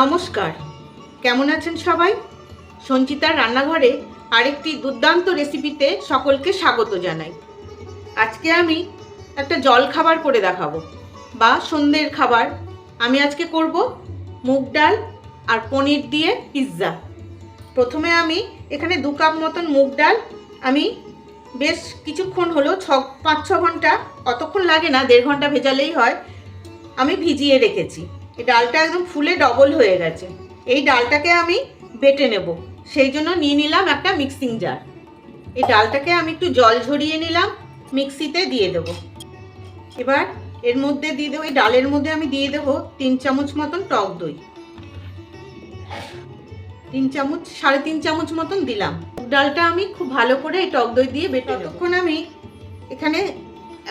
নমস্কার। কেমন আছেন সবাই? সঞ্চিতার রান্নাঘরে আরেকটি দুর্দান্ত রেসিপিতে সকলকে স্বাগত জানাই। আজকে আমি একটা জল খাবার করে দেখাবো, বা সন্ধ্যের খাবার। আমি আজকে করব মুগ ডাল আর পনির দিয়ে পিৎজা। প্রথমে আমি এখানে দু কাপ মতন মুগ ডাল। আমি বেশ কিছুক্ষণ হলো ছ, পাঁচ, ছ ঘণ্টা, অতক্ষণ লাগে না, দেড় ঘণ্টা ভেজালেই হয়। আমি ভিজিয়ে রেখেছি। এই ডালটা একদম ফুলে ডবল হয়ে গেছে। এই ডালটাকে আমি বেটে নেব। সেই জন্য নিয়ে নিলাম একটা মিক্সিং জার এই ডালটাকে আমি একটু জল ঝরিয়ে নিলাম, মিক্সিতে দিয়ে দেব। এবার এর মধ্যে দিয়ে দেবো, এই ডালের মধ্যে আমি দিয়ে দেবো তিন চামচ মতন টক দই। তিন চামচ, সাড়ে তিন চামচ মতন দিলাম। ডালটা আমি খুব ভালো করে এই টক দই দিয়ে বেটে তখন আমি এখানে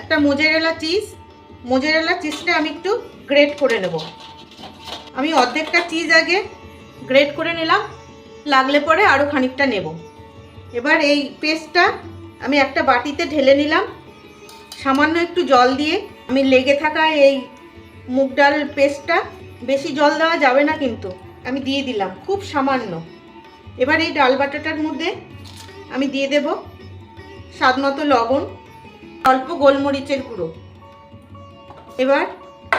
একটা মোজারেলা চিজ মোজারেলা চিজটা আমি একটু গ্রেট করে নেব। আমি অর্ধেকটা চিজ আগে গ্রেট করে নিলাম, লাগলে পরে আরও খানিকটা নেব। এবার এই পেস্টটা আমি একটা বাটিতে ঢেলে নিলাম। সামান্য একটু জল দিয়ে আমি লেগে থাকা এই মুগ ডাল পেস্টটা বেশি জল দেওয়া যাবে না কিন্তু, আমি দিয়ে দিলাম, খুব সামান্য। এবার এই ডাল বাটাটার মধ্যে আমি দিয়ে দেব স্বাদ মতো লবণ, অল্প গোলমরিচের গুঁড়ো। এবার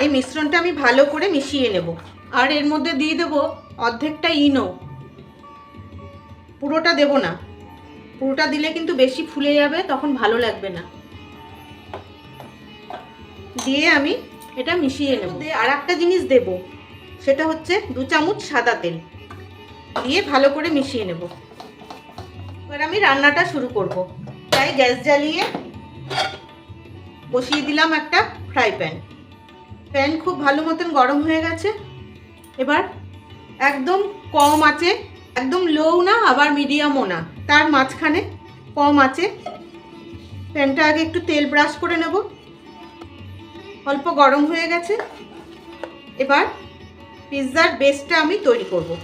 এই মিশ্রণটা আমি ভালো করে মিশিয়ে নেব। আর এর মধ্যে দিয়ে দেবো অর্ধেকটা ইনো। পুরোটা দেব না। পুরোটা দিলে কিন্তু বেশি ফুলে যাবে, তখন ভালো লাগবে না। দিয়ে আমি এটা মিশিয়ে নেব। আর একটা জিনিস দেব, সেটা হচ্ছে দু চামচ সাদা তেল। দিয়ে ভালো করে মিশিয়ে নেব। এবার আমি রান্নাটা শুরু করব। তাই গ্যাস জ্বালিয়ে বসিয়ে দিলাম একটা ফ্রাই প্যান। প্যান খুব ভালো মতন গরম হয়ে গেছে। এবার একদম কম আছে, একদম লোও না, আবার মিডিয়ামও না। তার মাঝখানে কম আছে। প্যানটা আগে একটু তেল ব্রাশ করে নেব। অল্প গরম হয়ে গেছে। এবার পিৎজার বেসটা আমি তৈরি করব।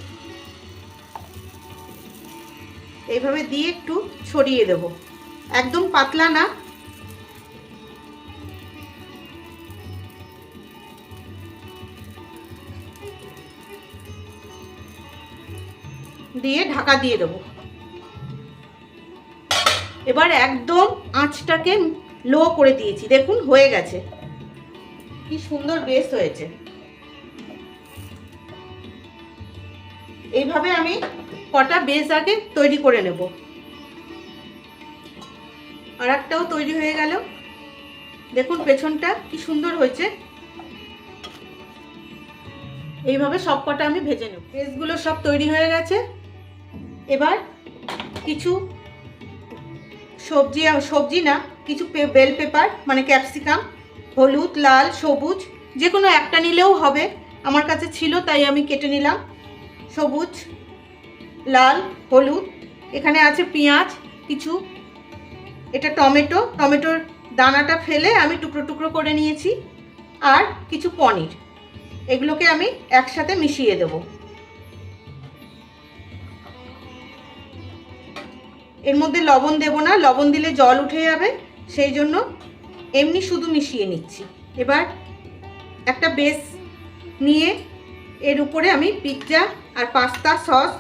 এইভাবে দিয়ে একটু ছড়িয়ে দেব। একদম পাতলা না দিয়ে ঢাকা দিয়ে দেবো। এবার একদম আঁচটাকে লো করে দিয়েছি। দেখুন, হয়ে গেছে। কি সুন্দর বেস হয়েছে। এইভাবে আমি কটা বেস আগে তৈরি করে নেব। আর একটাও তৈরি হয়ে গেল। দেখুন, পেছনটা কি সুন্দর হয়েছে। এইভাবে সব কটা আমি ভেজে নেব। বেসগুলো সব তৈরি হয়ে গেছে। এবার কিছু সবজি সবজি না, কিছু বেল পেপার মানে ক্যাপসিকাম হলুদ, লাল, সবুজ যে কোনো একটা নিলেও হবে। আমার কাছে ছিল, তাই আমি কেটে নিলাম। সবুজ, লাল, হলুদ, এখানে আছে পেঁয়াজ, কিছু, এটা টমেটো, টমেটোর দানাটা ফেলে আমি টুকরো টুকরো করে নিয়েছি। আর কিছু পনির, এগুলোকে আমি একসাথে মিশিয়ে দেব। এর মধ্যে লবণ দেব না, লবণ দিলে জল উঠে যাবে, সেই জন্য এমনি শুধু মিশিয়ে নিচ্ছি। এবার একটা বেস নিয়ে এর উপরে আমি পিৎজা আর পাস্তা সস,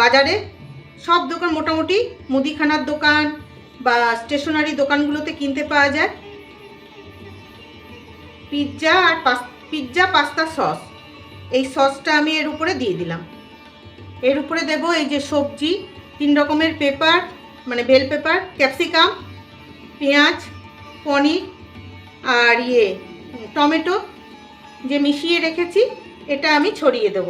বাজারে সব দোকান মোটামুটি মুদিখানার দোকান বা স্টেশনারি দোকানগুলোতে কিনতে পাওয়া যায়। পিৎজা আর পাস, পিৎজা, পাস্তা, সস, এই সসটা আমি এর উপরে দিয়ে দিলাম। এর উপরে দেব এই যে সবজি, তিন রকমের পেপার মানে বেল পেপার ক্যাপসিকাম পেঁয়াজ, পনির আর ইয়ে টমেটো যে মিশিয়ে রেখেছি, এটা আমি ছড়িয়ে দেব।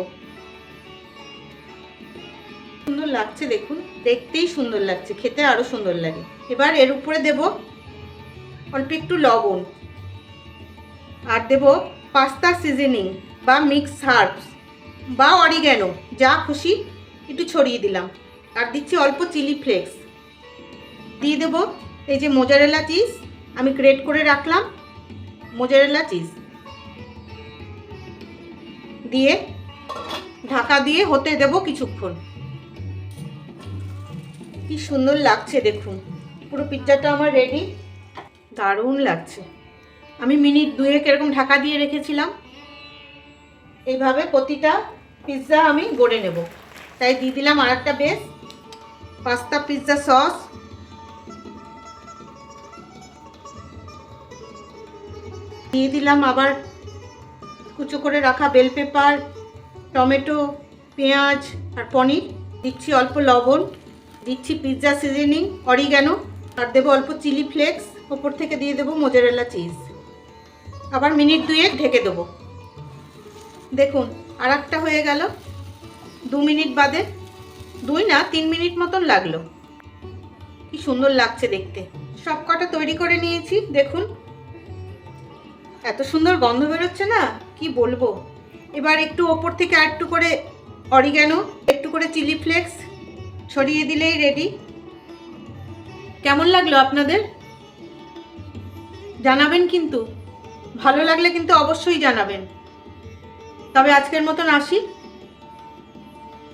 সুন্দর লাগছে দেখুন, দেখতেই সুন্দর লাগছে, খেতে আরও সুন্দর লাগে। এবার এর উপরে দেব অল্প একটু লবণ আর দেব পাস্তা সিজনিং বা মিক্স হার্বস বা অরিগ্যানো, যা খুশি একটু ছড়িয়ে দিলাম। আর দিচ্ছি অল্প চিলি ফ্লেক্স। দিয়ে দেবো। এই যে মোজারেলা চিজ আমি গ্রেট করে রাখলাম। মোজারেলা চিজ দিয়ে ঢাকা দিয়ে হতে দেব কিছুক্ষণ। কি সুন্দর লাগছে দেখুন। পুরো পিৎজাটা আমার রেডি দারুণ লাগছে। আমি মিনিট দুয়েক এরকম ঢাকা দিয়ে রেখেছিলাম। এইভাবে প্রতিটা পিৎজা আমি গড়ে নেব। তাই দিয়ে দিলাম আর একটা বেস পাস্তা, পিৎজা সস দিয়ে দিলাম আবার কুচো করে রাখা বেল পেপার টমেটো, পেঁয়াজ আর পনির। দিচ্ছি অল্প লবণ, দিচ্ছি পিৎজা সিজনিং অরিগ্যানো আর দেবো অল্প চিলি ফ্লেক্স ওপর থেকে দিয়ে দেবো মোজারেলা চিজ আবার মিনিট দুয়েক ঢেকে দেবো। দেখুন আর একটা হয়ে গেল। দু মিনিট বাদে, দুই না, তিন মিনিট মতন লাগল। কি সুন্দর লাগছে দেখতে। সব কটা তৈরি করে নিয়েছি, দেখুন। এত সুন্দর গন্ধ বেরোচ্ছে না? কি বলব? এবার একটু ওপর থেকে আর একটু করে অরিগ্যানো একটু করে চিলি ফ্লেক্স ছড়িয়ে দিলেই রেডি কেমন লাগল আপনাদের? জানাবেন কিন্তু। ভালো লাগলে কিন্তু অবশ্যই জানাবেন। তবে আজকের মতন আসি।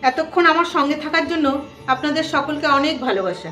এতক্ষণ আমার সঙ্গে থাকার জন্য আপনাদের সকলকে অনেক ভালোবাসা।